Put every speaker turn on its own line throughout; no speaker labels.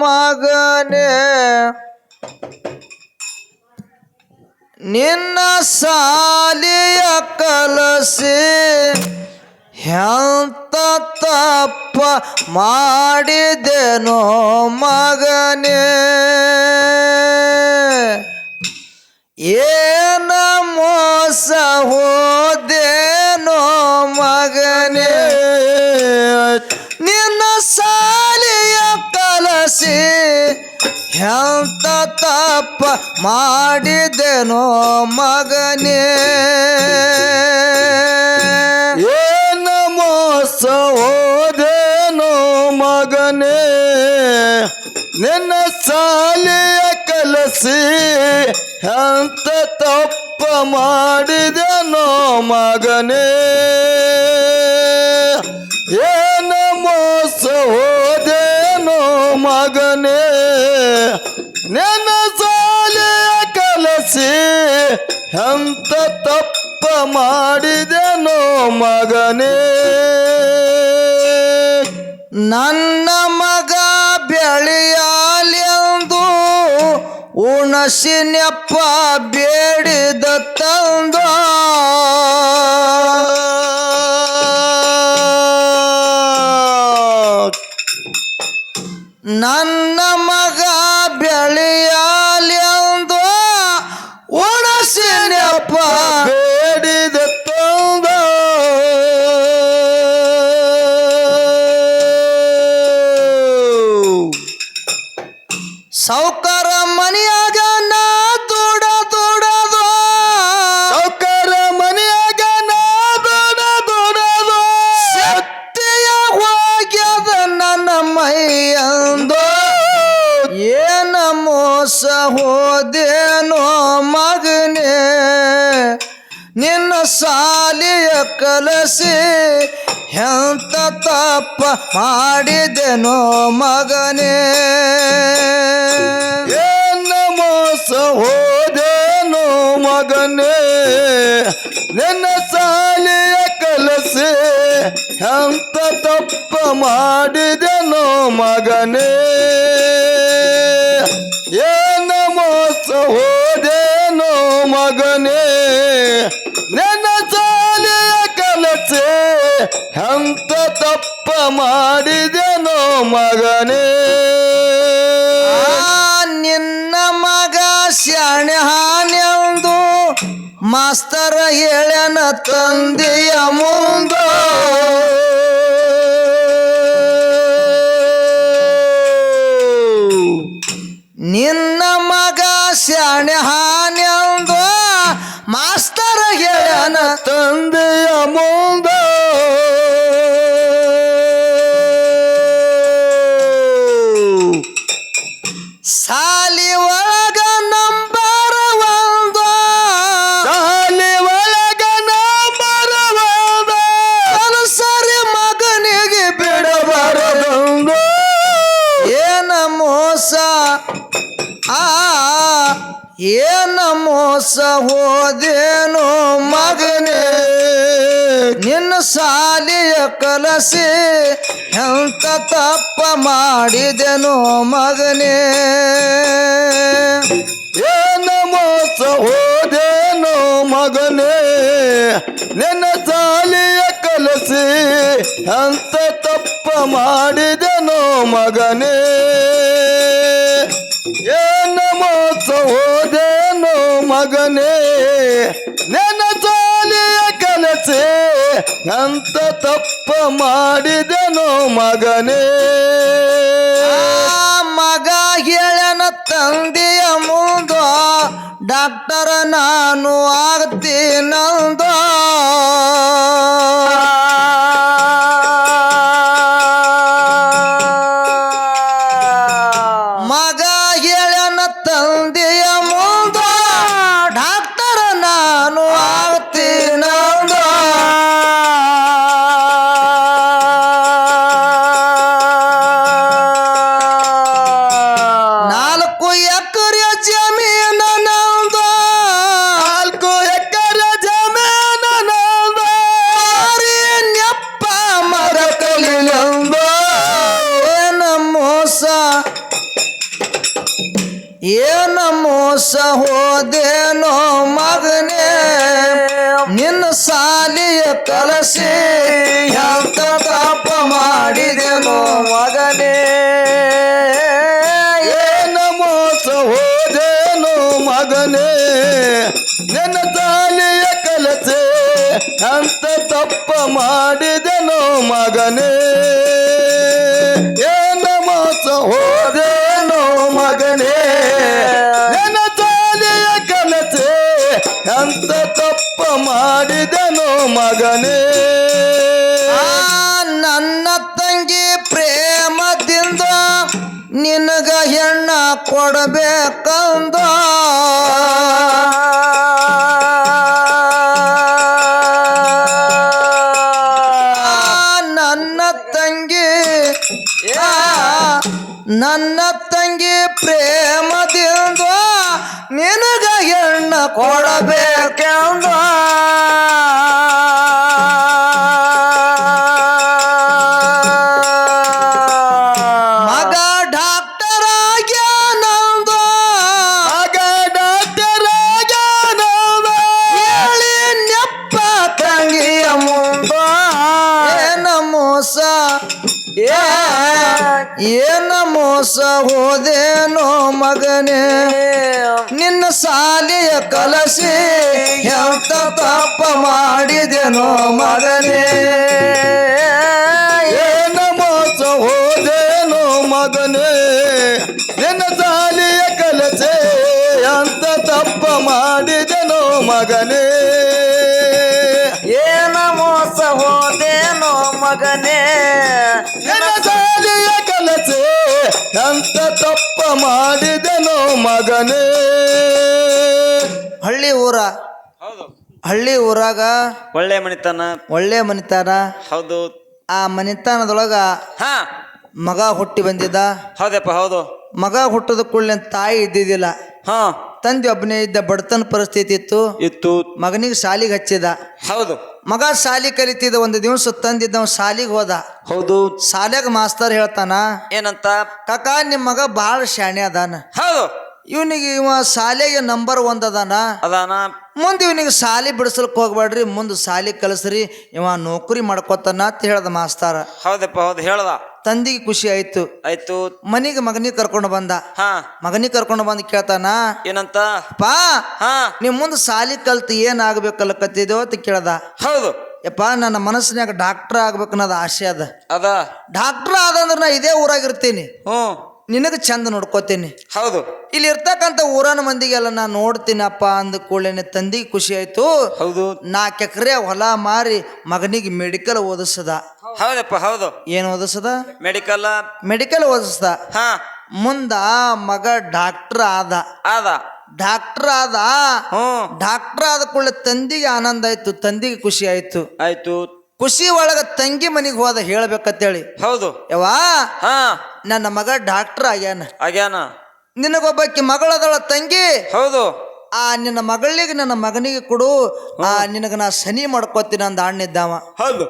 ಮಗನೇ ನಿನ್ನ ಸಾಲಿಯ ಕಲಸಿ ಎಂತ ತಪ್ಪ ಮಾಡಿದೆನೋ ಮಗನೇ. ಏನ ಮೋಸ ಹೋದೇನೋ ಮಗನೇ. ಕಲಸಿ ಎಂತ ತಪ್ಪ ಮಾಡಿದೆನೋ ಮಗನೇ?
ಏನ ಮೋಸ ಹೋದೇನೋ ಮಗನೇ? ನಿನ್ನ ಸಾಲಿಯ ಕಲಸಿ ಹೆಂತ ತಪ್ಪ ಮಾಡಿದೆನೋ ಮಗನೇ? ಎಂತ ತಪ್ಪ ಮಾಡಿದೆನೋ ಮಗನೇ?
ನನ್ನ ಮಗ ಬೆಳೆಯಲೆಂದು ಉಣಸಿನಪ್ಪ ಬೇಡಿದ ತಂದ. ನನ್ನ ಸಾಲಿಯ ಕಲಸಿ ಎಂತ ತಪ್ಪ ಮಾಡಿದೆನೋ ಮಗನೇ?
ಏನ ಮೋಸ ಹೋದೇನೋ ಮಗನೇ? ನಿನ್ನ ಸಾಲಿಯ ಕಲಸಿ ಎಂತ ತಪ್ಪ ಮಾಡಿದೆನೋ ಮಗನೇ? ಏನ ಮೋಸ ಹೋದೇನೋ ಮಗನೇ? ತಪ್ಪ ಮಾಡಿದೆನೋ ಮಗನೇ.
ನಿನ್ನ ಮಗ ಶಾಣೆ ಹಾನೆಂದು ಮಾಸ್ತರ ಹೇಳನ ತಂದೆಯ ಮುಂದ. ನಿನ್ನ ಮಗ ಶಾಣೆ ಹಾನೆಂದು ಮಾಸ್ತರ ಹೇಳನ
ತಂದೆಯ
ಏನ ಮೋಸ ಹೋದೇನೋ ಮಗನೇ, ನಿನ್ನ ಸಾಲಿಯ ಕಲಸಿ ಎಂತ ತಪ್ಪ ಮಾಡಿದೆನೋ ಮಗನೇ.
ಏನ ಮೋಸ ಹೋದೇನೋ ಮಗನೇ, ನಿನ್ನ ಸಾಲಿಯ ಕಲಸಿ ಅಂತ ತಪ್ಪ ಮಾಡಿದೆನೋ ಮಗನೇ. ಏನ ನಿನ್ನ ಜಾಲಿಯ ಕಲಸಿ ಅಂತ ತಪ್ಪ ಮಾಡಿದೆನೋ ಮಗನೇ.
ಮಗ ಹೇಳನ ತಂದೆಯ ಮುಂದ ಡಾಕ್ಟರ್ ನಾನು ಆಗ್ತೀನಂದ ಮೋಸ ಮಗನೆ, ನಿನ್ನ ಸಾಲಿಯ ಕಲಸಿ ಎಂತ ತಪ್ಪ ಮಾಡಿದೆನೋ ಮಗನೇ.
ಏನಮೋ ಸಹೋದೇನೋ ಮಗನೇ ಸಾಲಿಯ ಕಲಸಿ ಅಂತ ತಪ್ಪ ಮಾಡಿದೆನೋ ಮಗನೇ. ಏನ ಮೋಸ ಮಾಡಿದೆನು ಮಗನೇ.
ನನ್ನ ತಂಗಿ ಪ್ರೇಮದಿಂದ ನಿನಗ ಹೆಣ್ಣ ಕೊಡಬೇಕಂದ. ನನ್ನ ತಂಗಿ ನನ್ನ ತಂಗಿ ಪ್ರೇಮದಿಂದ ನಿನಗ ಹೆಣ್ಣ ಕೊಡಬೇಕೆಂದ. ಏನ ಮೋಸ ಹೋದೇನೋ ಮಗನೇ? ನಿನ್ನ ಸಾಲಿಯ ಕಲಸಿ ಎಂತ ತಪ್ಪ ಮಾಡಿದೆನೋ ಮಗನೇ?
ಏನ ಮೋಸ ಹೋದೇನೋ ಮಗನೇ? ನಿನ್ನ ಸಾಲಿಯ ಕಲಸೆ ಎಂತ ತಪ್ಪ ಮಾಡಿದೆನೋ ಮಗನೇ?
ಮಗನೇ. ಹಳ್ಳಿ ಊರ.
ಹೌದು.
ಹಳ್ಳಿ ಊರಾಗ
ಒಳ್ಳೆ ಮನಿತನ.
ಒಳ್ಳೆ ಮನಿತನ.
ಹೌದು.
ಆ ಮನಿತಾನದೊಳಗ
ಹಾ.
ಮಗ ಹುಟ್ಟಿ ಬಂದಿದ್ದ.
ಹೌದಪ್ಪ ಹೌದು.
ಮಗ ಹುಟ್ಟದ ಕೂಡಲೇ ತಾಯಿ ಇದ್ದಿದ್ದಿಲ್ಲ.
ಹಾ.
ತಂದೆ ಒಬ್ಬನೇ ಇದ್ದ ಬಡತನ ಪರಿಸ್ಥಿತಿ ಇತ್ತು.
ಇತ್ತು.
ಮಗನಿಗೆ ಶಾಲಿಗೆ ಹಚ್ಚಿದ.
ಹೌದು.
ಮಗ ಶಾಲಿ ಕಲಿತಿದ್ದ ಒಂದು ದಿವಸ ತಂದಿದ್ದ ಶಾಲಿಗೆ ಹೋದ.
ಹೌದು.
ಶಾಲ್ಯಾಗ ಮಾಸ್ತರ್ ಹೇಳ್ತಾನ
ಏನಂತ?
ಕಾಕ ನಿಮ್ಮ ಮಗ ಬಹಳ ಶಾಣೆ ಅದಾನ.
ಹೌದು.
ಇವನಿಗೆ ಇವ ಶಾಲೆಗೆ ನಂಬರ್ ಒಂದ್ ಅದಾನ.
ಅದಾನ.
ಮುಂದೆ ಇವನಿಗೆ ಶಾಲೆ ಬಿಡಿಸ್ಲಿಕ್ಕೆ ಹೋಗ್ಬೇಡ್ರಿ ಮುಂದೆ ಶಾಲೆ ಕಲಿಸ್ರಿ ಇವ ನೌಕರಿ ಮಾಡ್ಕೊತಾನ ಅಂತ ಹೇಳ್ದ ಮಾಸ್ತಾರ.
ಹೌದಪ್ಪ ಹೌದು ಹೇಳ್ದ.
ತಂದಿಗೆ ಖುಷಿ ಆಯ್ತು.
ಆಯ್ತು.
ಮನಿಗೆ ಮಗನಿಗೆ ಕರ್ಕೊಂಡು ಬಂದ.
ಹಾ.
ಮಗನಿಗೆ ಕರ್ಕೊಂಡು ಬಂದು ಕೇಳ್ತಾನ
ಏನಂತ?
ಪಾ
ಹಾ.
ನೀವು ಮುಂದೆ ಸಾಲಿ ಕಲ್ತು ಏನಾಗಬೇಕಲ್ಲ ಆಗ್ಬೇಕಲ್ಲಕತ್ತಿದೋ ಅಂತ ಕೇಳ್ದ.
ಹೌದು.
ಯಪ್ಪ ನನ್ನ ಮನಸ್ಸಿನಾಗ ಡಾಕ್ಟರ್ ಆಗ್ಬೇಕು ಅನ್ನೋದು ಆಸೆ ಅದ.
ಅದ.
ಡಾಕ್ಟರ್ ಆದಂದ್ರೆ ನಾ ಇದೇ ಊರಾಗಿರ್ತೀನಿ.
ಹ್ಞೂ
ನಿನಗೆ ಚಂದ ನೋಡ್ಕೋತೀನಿ.
ಹೌದು.
ಇಲ್ಲಿ ಇರ್ತಕ್ಕಂಥ ಊರನ ಮಂದಿಗೆಲ್ಲ ನಾ ನೋಡ್ತೀನಪ್ಪ ಅಂದ ಕೂಡಲೇ ತಂದಿಗೆ ಖುಷಿ ಆಯ್ತು.
ಹೌದು.
ನಾಲ್ಕು ಎಕರೆ ಹೊಲ ಮಾರಿ ಮಗನಿಗೆ ಮೆಡಿಕಲ್ ಓದಿಸದ.
ಹೌದಪ್ಪ ಹೌದು.
ಏನು ಓದಿಸದ?
Medical
medical ಓದಿಸ್ದ.
ಹಾ.
ಮುಂದ ಮಗ ಡಾಕ್ಟರ್ ಆದ.
ಆದ.
ಡಾಕ್ಟರ್ ಆದ. ಡಾಕ್ಟರ್ ಆದ ಕೂಡಲೇ ತಂದಿಗೆ ಆನಂದ ಆಯ್ತು ತಂದಿಗೆ ಖುಷಿ ಆಯ್ತು.
ಆಯ್ತು.
ಖುಷಿ ಒಳಗ ತಂಗಿ ಮನೆಗೆ ಹೋದ ಹೇಳ್ಬೇಕಂತೇಳಿ.
ಹೌದು.
ಯವಾ
ಹಾ.
ನನ್ನ ಮಗ ಡಾಕ್ಟರ್ ಆಗ್ಯಾನ.
ಆಗ್ಯಾನ.
ನಿನಗೊಬ್ಬಾಕಿ ಮಗಳದಳ ತಂಗಿ.
ಹೌದು.
ಆ ನಿನ್ನ ಮಗಳಿಗೆ ನನ್ನ ಮಗನಿಗೆ ಕೊಡು. ಆ ನಿನಗ ನಾ ಸನಿ ಮಾಡ್ಕೋತೀನಿ ಅಂದ ಅಣ್ಣಿದ್ದವ
ಹೌದು.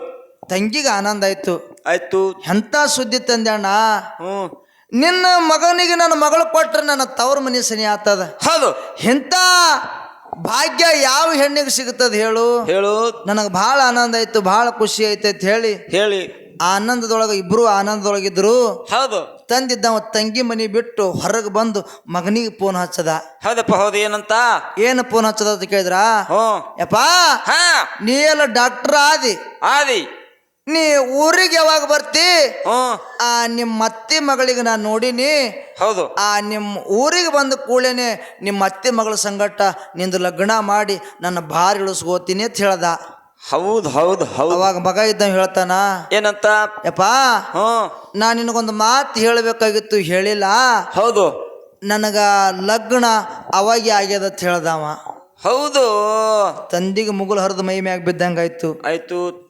ತಂಗಿಗೆ ಆನಂದ ಆಯ್ತು.
ಆಯ್ತು.
ಎಂತ ಸುದ್ದಿ ತಂದೆ ಅಣ್ಣ
ಹ್ಞೂ.
ನಿನ್ನ ಮಗನಿಗೆ ನನ್ನ ಮಗಳು ಕೊಟ್ರೆ ನನ್ನ ತವ್ರ ಮನೆ ಸನಿ ಆತದ.
ಹೌದು.
ಎಂಥ ಭಾಗ್ಯ ಯಾವ ಹೆಣ್ಣಿಗೆ ಸಿಗುತ್ತದೆ ಹೇಳು?
ಹೇಳು.
ನನಗೆ ಬಹಳ ಆನಂದ ಆಯ್ತು ಬಹಳ ಖುಷಿ ಐತೆ ಅಂತ ಹೇಳಿ.
ಹೇಳಿ.
ಆ ಆನಂದದೊಳಗೆ ಇಬ್ರು ಆನಂದದೊಳಗಿದ್ರು.
ಹೌದು.
ತಂದಿದ್ದವ ತಂಗಿ ಮನಿ ಬಿಟ್ಟು ಹೊರಗೆ ಬಂದು ಮಗನಿಗೆ ಫೋನ್ ಹಚ್ಚದ.
ಹೌದಪ್ಪ ಹೌದು ಏನಂತ
ಏನು ಫೋನ್ ಹಚ್ಚದ ಅಂತ ಕೇಳಿದ್ರ? ಯಪ್ಪಾ
ಹಾ.
ನೀ ಎಲ್ಲ ಡಾಕ್ಟರ್ ಆದಿ.
ಆದಿ.
ನೀ ಊರಿಗೆ ಯಾವಾಗ ಬರ್ತಿ? ಆ ನಿಮ್ಮ ಅತ್ತೆ ಮಗಳಿಗೆ ನಾನು ನೋಡಿನಿ.
ಹೌದು.
ಆ ನಿಮ್ಮ ಊರಿಗೆ ಬಂದ ಕೂಡಲೇ ನಿಮ್ಮ ಅತ್ತೆ ಮಗಳ ಸಂಗಟ ನಿಂದು ಲಗ್ನ ಮಾಡಿ ನನ್ನ ಭಾರ ಇಳಿಸ್ಕೋತೀನಿ ಅಂತ ಹೇಳ್ದ.
ಹೌದು ಹೌದು ಹೌದು.
ಅವಾಗ ಮಗ ಇದ್ದ ಹೇಳ್ತಾನ
ಏನಂತ?
ಯಪ್ಪಾ
ಹ್ಞೂ.
ನಾ ನಿನಗೊಂದು ಮಾತು ಹೇಳಬೇಕಾಗಿತ್ತು ಹೇಳಿಲ್ಲ?
ಹೌದು.
ನನಗ ಲಗ್ನ ಅವಾಗೆ ಆಗ್ಯದ ಅಂತ ಹೇಳ್ದವ
ಹೌದು.
ತಂದಿಗೆ ಮುಗುಲ್ ಹರಿದ ಮೈ ಮ್ಯಾಗ ಬಿದ್ದಂಗಾಯ್ತು.
ಆಯ್ತು.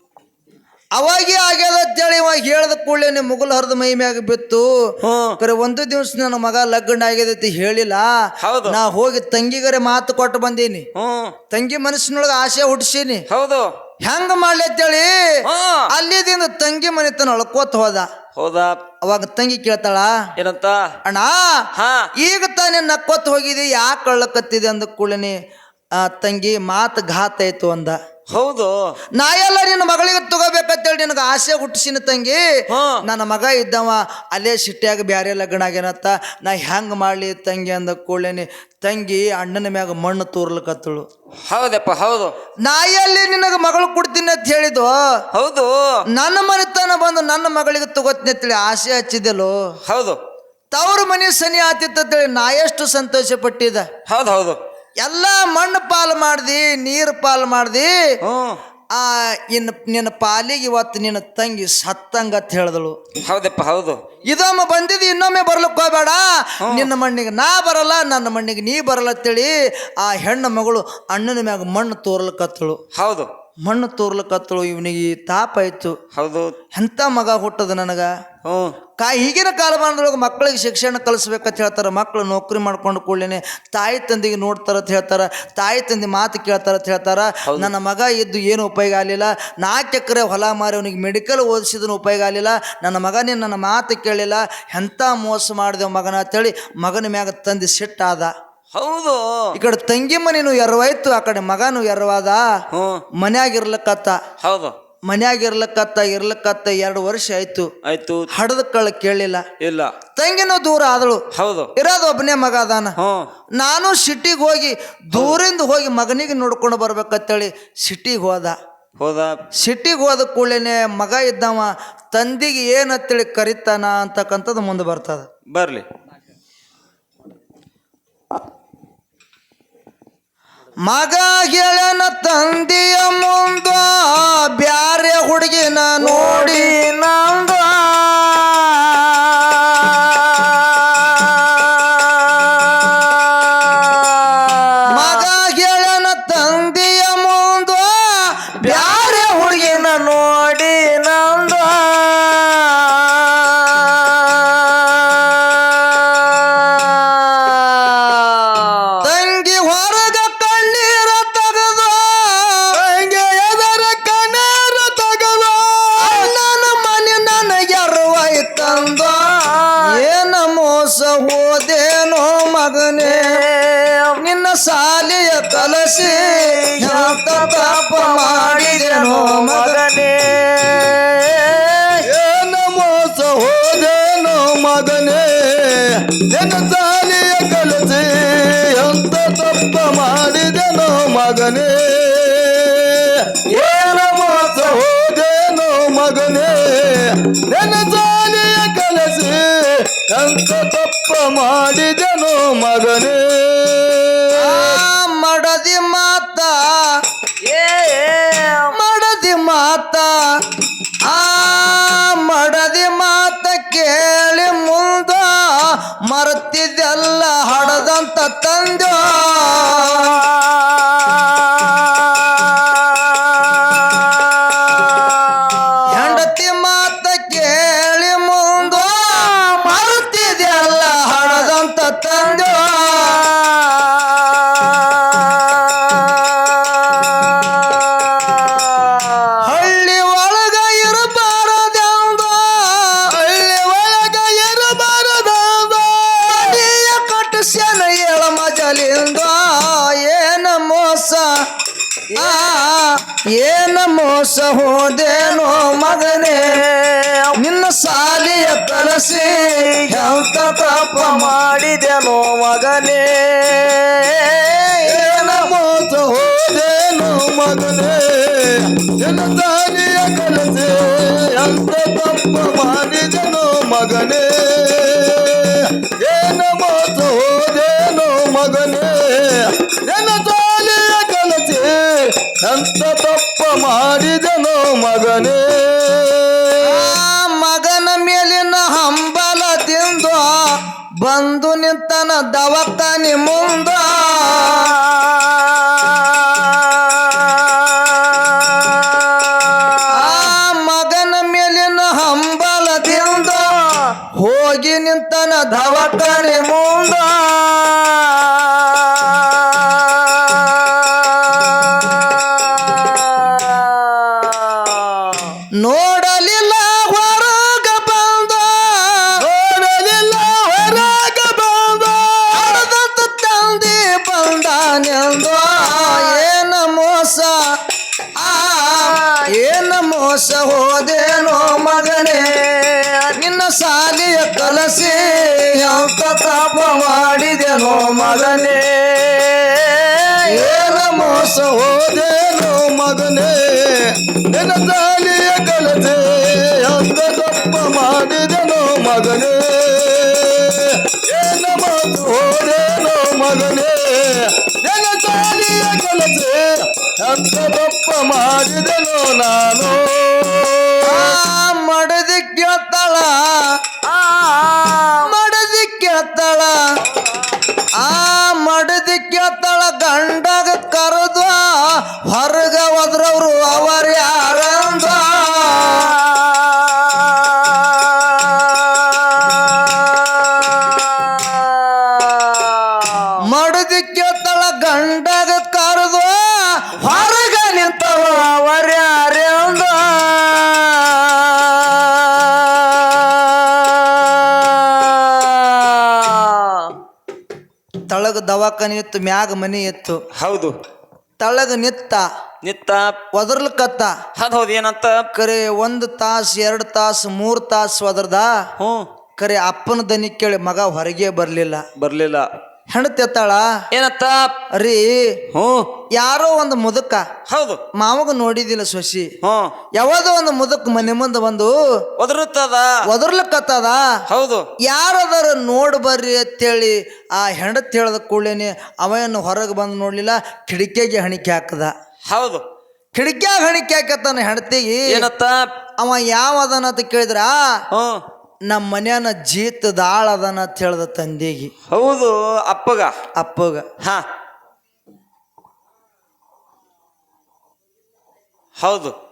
ಅವಾಗೆ ಆಗ್ಯದ ಅಂತೇಳಿ ಇವಾಗ ಹೇಳದ ಕೂಡಲೇ ಮುಗುಲ್ ಹರಿದ ಮೈ ಮ್ಯಾಗ ಬಿತ್ತು. ಕರೆ ಒಂದು ದಿವಸ ನನ್ನ ಮಗ ಲಗ್ನ ಆಗ್ಯದೈತಿ ಹೇಳಿಲ್ಲ.
ಹೌದು.
ನಾ ಹೋಗಿ ತಂಗಿಗರೆ ಮಾತು ಕೊಟ್ಟು ಬಂದೀನಿ. ತಂಗಿ ಮನಸ್ಸಿನೊಳಗೆ ಆಸೆ ಹುಟ್ಟಿಸೀನಿ
ಹೌದು.
ಹೆಂಗ ಮಾಡ್ಲಿ ಅಂತೇಳಿ
ಅಲ್ಲಿ
ಅಲ್ಲಿದಿಂದ ತಂಗಿ ಮನೆ ಮನೆತನ ಅಳ್ಕೋತ ಹೋದ.
ಹೌದಾ?
ಅವಾಗ ತಂಗಿ ಕೇಳ್ತಾಳ
ಏನಂತ?
ಅಣ್ಣ ಈಗ ತಾನೇ ನಕ್ಕೊತ್ ಹೋಗಿದಿ ಯಾಕೆ ಕಳ್ಳಕತ್ತಿದೆ ಅಂದ ಕೂಡಲೇ ಆ ತಂಗಿ ಮಾತು ಘಾತ ಆಯ್ತು ಅಂದ.
ಹೌದು.
ನಾ ಎಲ್ಲ ನಿನ್ನ ಮಗಳಿಗೆ ತಗೋಬೇಕಂತೇಳಿ ನಿನಗೆ ಆಸೆ ಹುಟ್ಟಿಸಿನ ತಂಗಿ. ನನ್ನ ಮಗ ಇದ್ದವ ಅಲ್ಲೇ ಸಿಟ್ಟಿಯಾಗ ಬ್ಯಾರೆ ಲಗ್ನ ಆಗ್ಯಾನತ್ತ. ನಾ ಹೆಂಗ್ ಮಾಡ್ಲಿ ತಂಗಿ ಅಂದ ಕೂಡಲೇನೆ ತಂಗಿ ಅಣ್ಣನ ಮ್ಯಾಗ ಮಣ್ಣು ತೋರ್ಲಕತ್ತಳು.
ಹೌದಪ್ಪ ಹೌದು.
ನಾ ಎಲ್ಲಿ ನಿನಗೆ ಮಗಳು ಕೊಡ್ತೀನಿ ಅಂತ ಹೇಳಿದ್ವು
ಹೌದು.
ನನ್ನ ಮನೆತನ ಬಂದು ನನ್ನ ಮಗಳಿಗೆ ತಗೋತೀನಿ ಅಂತೇಳಿ ಆಸೆ ಹಚ್ಚಿದೆಲ್ಲೋ?
ಹೌದು.
ತವ್ರ ಮನೆ ಸನಿ ಆತಿತ್ತೇಳಿ ನಾ ಎಷ್ಟು ಸಂತೋಷ ಪಟ್ಟಿದ
ಹೌದು ಹೌದು.
ಎಲ್ಲ ಮಣ್ಣು ಪಾಲು ಮಾಡ್ದಿ ನೀರು ಪಾಲು ಮಾಡ್ದಿ ಆ ಇನ್ನು ನಿನ್ನ ಪಾಲಿಗೆ ಇವತ್ತು ನಿನ್ನ ತಂಗಿ ಸತ್ತಂಗ ಅಂತ ಹೇಳಿದಳು.
ಹೌದಪ್ಪ ಹೌದು.
ಇದೊಮ್ಮೆ ಬಂದಿದ್ದು ಇನ್ನೊಮ್ಮೆ ಬರ್ಲಿಕ್ಕೆ ಹೋಗಬೇಡ. ನಿನ್ನ ಮಣ್ಣಿಗೆ ನಾ ಬರಲ್ಲ ನನ್ನ ಮಣ್ಣಿಗೆ ನೀ ಬರಲ್ಲ ಅಂತೇಳಿ ಆ ಹೆಣ್ಣು ಮಗಳು ಅಣ್ಣನ ಮ್ಯಾಗ ಮಣ್ಣು ತೋರ್ಲಕತ್ತಳು.
ಹೌದು.
ಮಣ್ಣು ತೋರ್ಲಕತ್ತಳು ಇವನಿಗೆ ತಾಪ ಆಯ್ತು.
ಹೌದು.
ಎಂತ ಮಗ ಹುಟ್ಟದ ನನಗ?
ಹ್ಞೂ.
ಕಾ ಈಗಿನ ಕಾಲಮಾನದೊಳಗೆ ಮಕ್ಕಳಿಗೆ ಶಿಕ್ಷಣ ಕಲಿಸ್ಬೇಕಂತ ಹೇಳ್ತಾರೆ ಮಕ್ಕಳು ನೌಕರಿ ಮಾಡ್ಕೊಂಡು ಕೂಡಲೇ ತಾಯಿ ತಂದೆಗೆ ನೋಡ್ತಾರ ಅಂತ ಹೇಳ್ತಾರೆ ತಾಯಿ ತಂದೆ ಮಾತು ಕೇಳ್ತಾರ ಅಂತ ಹೇಳ್ತಾರ ನನ್ನ ಮಗ ಇದ್ದು ಏನು ಉಪಯೋಗ ಆಗಲಿಲ್ಲ ನಾಲ್ಕು ಎಕರೆ ಹೊಲ ಮಾರಿ ಅವನಿಗೆ ಮೆಡಿಕಲ್ ಓದಿಸಿದನು ಉಪಯೋಗ ಆಗಲಿಲ್ಲ ನನ್ನ ಮಗನೇ ನನ್ನ ಮಾತು ಕೇಳಿಲ್ಲ ಎಂಥ ಮೋಸ ಮಾಡಿದೆವು ಮಗನ ಅಂತೇಳಿ ಮಗನ ಮ್ಯಾಗ ತಂದೆ ಸಿಟ್ಟಾದ.
ಹೌದು.
ಈ ಕಡೆ ತಂಗಿ ಮನೇನು ಎರವಾಯ್ತು ಆ ಕಡೆ ಮಗನು ಎರವಾದ.
ಹ್ಮ್
ಮನ್ಯಾಗ ಇರ್ಲಕ್ಕತ್ತ
ಹೌದು.
ಮನ್ಯಾಗ ಇರ್ಲಕ್ಕತ್ತ ಇರ್ಲಕ್ಕತ್ತ ಎರಡು ವರ್ಷ ಆಯ್ತು.
ಆಯ್ತು.
ಹಡದ ಕಳ್ಳ ಕೇಳಿಲ್ಲ.
ಇಲ್ಲ.
ತಂಗಿನೂ ದೂರ ಆದಳು.
ಹೌದು.
ಇರೋದು ಒಬ್ಬನೇ ಮಗ ಅದಾನ. ನಾನು ಸಿಟಿಗೆ ಹೋಗಿ ದೂರಿಂದ ಹೋಗಿ ಮಗನಿಗೆ ನೋಡ್ಕೊಂಡು ಬರ್ಬೇಕಂತೇಳಿ ಸಿಟಿಗೆ ಹೋದ.
ಹೋದ.
ಸಿಟಿಗೆ ಹೋದ ಕೂಡಲೇ ಮಗ ಇದ್ದವ ತಂದಿಗೆ ಏನಂತೇಳಿ ಕರಿತಾನ ಅಂತಕ್ಕಂಥದ್ದು ಮುಂದೆ ಬರ್ತದ.
ಬರ್ಲಿ.
ಮಗ ಗೆಳನ ತಂದಿಯ ಮುಂದ ಬ್ಯಾರೆ ಹುಡುಗಿನ ನೋಡಿ ನಂದ ನಿನ್ನ ಸಾಲಿಯ ಕಲಿಸಿ ಎಂತ ತಪ್ಪ ಮಾಡಿದೆನೋ ಮಗನೇ.
ಏನ ಮೋಸ ಹೋದೇನೋ ಮಗನೇ ಸಾಲಿಯ ಕಲಿಸಿ ಎಂತ ತಪ್ಪ ಮಾಡಿದೆನೋ ಮಗನೇ. ಮೋಸ ಹೋದೇನೋ ಮಗನೇ, ನಿನ್ನ ಸಾಲಿಯ ಕಲಸಿ ಎಂತ ತಪ್ಪ ಮಾಡಿದೆನೋ ಮಗನೇ.
ಏನ ಮೋಸ ಹೋದೇನು ಮಗನೇ, ನಿನ್ನ ಸಾಲಿಯ ಕಲಸಿ
ಅಂತ ತಪ್ಪ ಮಾಡಿದೆನೋ ಮಗನೇ. ಏನ ಮೋಸ ಹೋದೇನು ಮಗನೇ, ನಿನ್ನ ಸಾಲಿಯ ಕಲಸಿ ಅಂತ ತಪ್ಪ ಮಾಡಿದನು ಮಗನೇ.
ಮಗನ ಮೇಲಿನ ಹಂಬಲ ತಿಂದು ಬಂದು ನಿಂತನ ದವಕ್ಕ ಮುಂದ
ನಿನ್ನ ತಾಲಿಯ ಕಲತೆ ಅಂತ ತಪ್ಪ ಮಾಡಿದೆನೋ ಮಗನೇ. ಏನ ಮಾತು ಹೋದೇನೋ ಮಗನೇ. ನಿನ್ನ ತಾಲಿಯ ಕಲತೆ ಅಂತ ತಪ್ಪ ಮಾಡಿದೆನೋ ನಾನು.
ತಳಗ ದವಾಖಾನೆ ಇತ್ತು ಮ್ಯಾಗ ಮನೆ ಇತ್ತು.
ಹೌದು.
ತಳಗ ನಿತ್ತ.
ನಿತ್ತ.
ಒದರ್ಲಕತ್ತ.
ಹೌದ್ ಹೌದು ಏನಂತ?
ಕರೆ ಒಂದು ತಾಸು ಎರಡು ತಾಸು ಮೂರು ತಾಸು ಒದರ್ದ.
ಹ್ಞೂ.
ಕರೆ ಅಪ್ಪನ ದನಿ ಕೇಳಿ ಮಗ ಹೊರಗೆ ಬರಲಿಲ್ಲ.
ಬರ್ಲಿಲ್ಲ.
ಹೆಣ್ತೆತ್ತಾಳ
ಏನತ್ತ?
ರೀ
ಹ್ಞೂ.
ಯಾರೋ ಒಂದು ಮುದುಕ.
ಹೌದು.
ಮಾವಗ ನೋಡಿದಿಲ್ಲ ಸೊಸಿ.
ಹ್ಞೂ.
ಯಾವ್ದೋ ಒಂದು ಮುದುಕ್ ಮನೆ ಮುಂದೆ ಬಂದು
ಒದರುತ್ತದ?
ಒದರ್ಲಕತ್ತದ?
ಹೌದು.
ಯಾರದಾರ ನೋಡ್ ಬರ್ರಿ ಅಂತೇಳಿ ಆ ಹೆಣತ್ ಹೇಳದ ಕೂಡಲೇನೆ ಅವೇನು ಹೊರಗೆ ಬಂದು ನೋಡ್ಲಿಲ್ಲ ಕಿಡಿಕೆಗೆ ಹಣಿಕೆ ಹಾಕದ.
ಹೌದು.
ಕಿಡಿಕ್ಯಾಗ ಹಣಿಕೆ ಹಾಕತ್ತಾನ ಹೆಣತಿಗೆ
ಏನತ್ತ?
ಅವ ಯಾವ ಅದನ್ನ ಅಂತ ಕೇಳಿದ್ರ? ನಮ್ಮ ಮನ್ಯಾನ ಜೀತದ ಅದಾನ ಅಂತ ಹೇಳ್ದ ತಂದೆಗೆ.
ಹೌದು ಅಪ್ಪಗ.
ಅಪ್ಪಗ.
ಹಾ. ಹೌದು.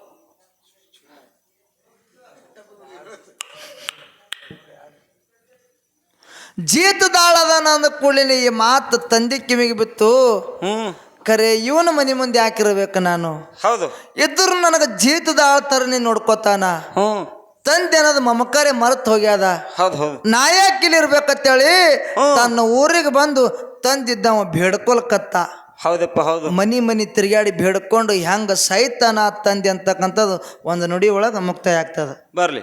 ಜೀತ ದಾಳ ಅದಾನ ಅಂದ ಕೂಡಲೇ ಈ ಮಾತು ತಂದೆ ಕಿವಿಗೆ ಬಿತ್ತು.
ಹ್ಮ್.
ಕರೆ ಇವನ ಮನೆ ಮುಂದೆ ಹಾಕಿರ್ಬೇಕು ನಾನು?
ಹೌದು.
ಇದ್ರು ನನಗೆ ಜೀತದ ಆಳ್ತಾರ ನೀನ್ ನೋಡ್ಕೋತಾನ.
ಹ್ಮ್.
ತಂದೆ ಅನ್ನೋದು ಮಮಕಾರಿ ಮರೆತು ಹೋಗ್ಯಾದ.
ಹೌದು ಹೌದು.
ನಾಯಕಿಲಿರ್ಬೇಕಂತೇಳಿ
ಹ್ಮ್.
ತನ್ನ ಊರಿಗೆ ಬಂದು ತಂದಿದ್ದವ ಬೇಡ್ಕೊಲ್ಕತ್ತ
ಹೌದಪ್ಪ ಹೌದು.
ಮನಿ ಮನಿ ತಿರುಗಾಡಿ ಬೇಡ್ಕೊಂಡು ಹೆಂಗ ಸೈತಾನ ತಂದೆ ಅಂತಕ್ಕಂಥದ್ದು ಒಂದು ನುಡಿ ಒಳಗೆ ಮುಕ್ತಾಯ ಆಗ್ತದ.
ಬರ್ಲಿ.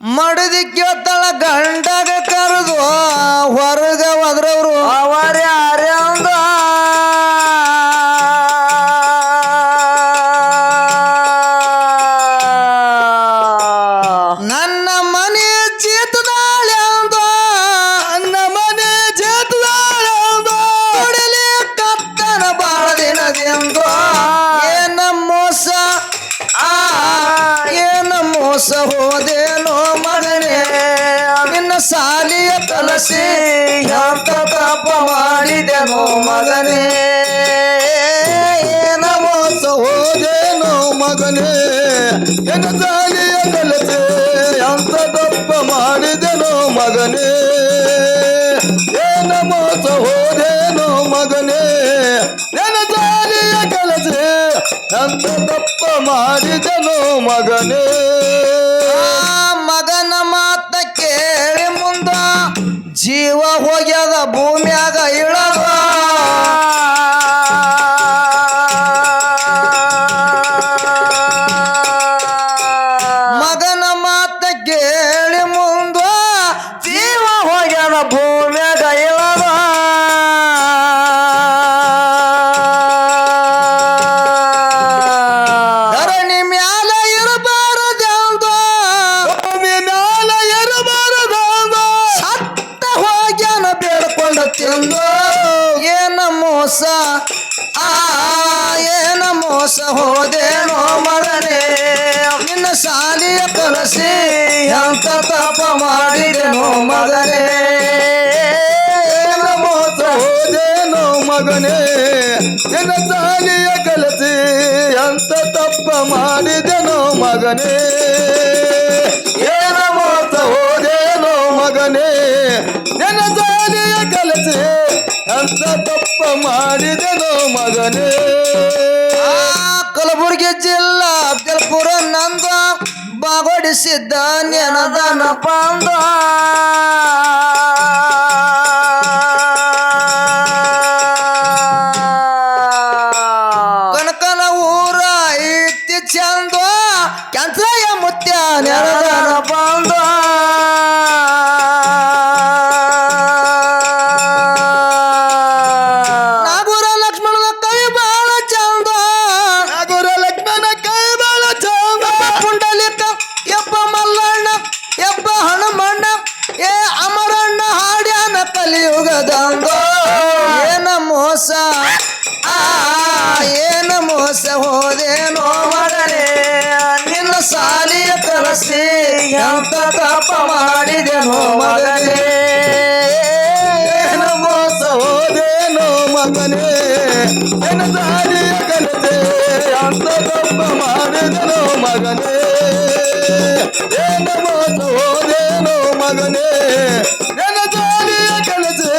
ಮಡದಿ ಕೇಳ್ತಾಳ ಗಂಡಗ ಕರೆದು ಹೊರಗ ಹೋದ್ರವ್ರು. ಅವರ ಮಗನೇ
ಎನ್ನ ತಾಲಿಯ ಕಲತೆ ಅಂತ ತಪ್ಪ ಮಾಡಿದೆನೋ ಮಗನೇ. ಏನ ಮೋಸ ಹೋದೇನೋ ಮಗನೇ ಎನ್ನ ತಾಲಿಯ ಕಲತೆ ಅಂತ ತಪ್ಪ ಮಾಡಿದೆನೋ ಮಗನೇ.
ಮಗನೇ, ನಿನ್ನ
ತಾಲಿಯ ಕಲಸಿ ಅಂತ ತಪ್ಪ ಮಾಡಿದೆನೋ ಮಗನೇ. ಏನ ಮಾತ ಹೋದೇನೋ ಮಗನೇ, ನಿನ್ನ ತಾಲಿಯ ಕಲಸಿ ಅಂತ ತಪ್ಪ ಮಾಡಿದೆನೋ ಮಗನೇ.
ಕಲಬುರಗಿ ಜಿಲ್ಲಾ ಅಫ್ಜಲ್ಪುರ ನಂದ ಬಾಗೊಡಿಸಿದ್ದ ನೆನದನ ಪಾಂದ
ನಿನ್ನ ದಾರಿಯ ಕಲಿತೆ ಅಂತ ತಪ್ಪ ಮಾಡಿದನು ಮಗನೇ ಏನ ಮೋಸ ಹೋದೇನೋ ಮಗನೇ ನಿನ್ನ ದಾರಿಯ ಕಲಿತೆ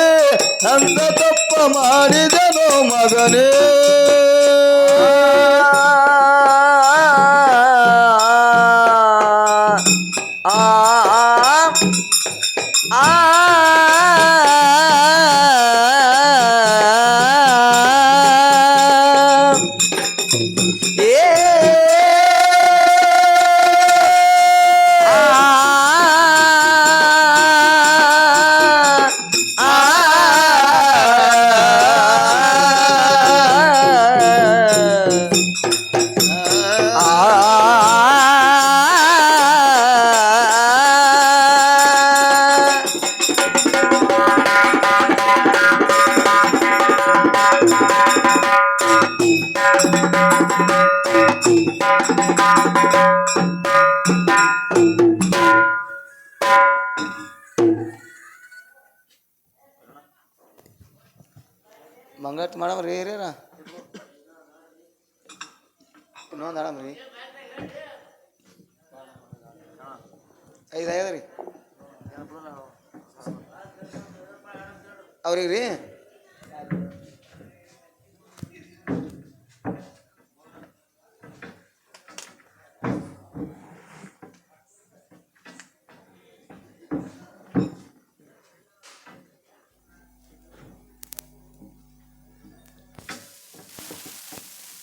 ಅಂತ ತಪ್ಪ ಮಾಡಿದನು ಮಗನೇ ಮಂಗಟ್ ಮಾಡಮ್ರಿ ಹಿರಿಯರ ಇನ್ನೊಂದು ಆಡಮ್ರಿ ಐದು ಐದು ರೀ ಅವ್ರಿಗೆ ರೀ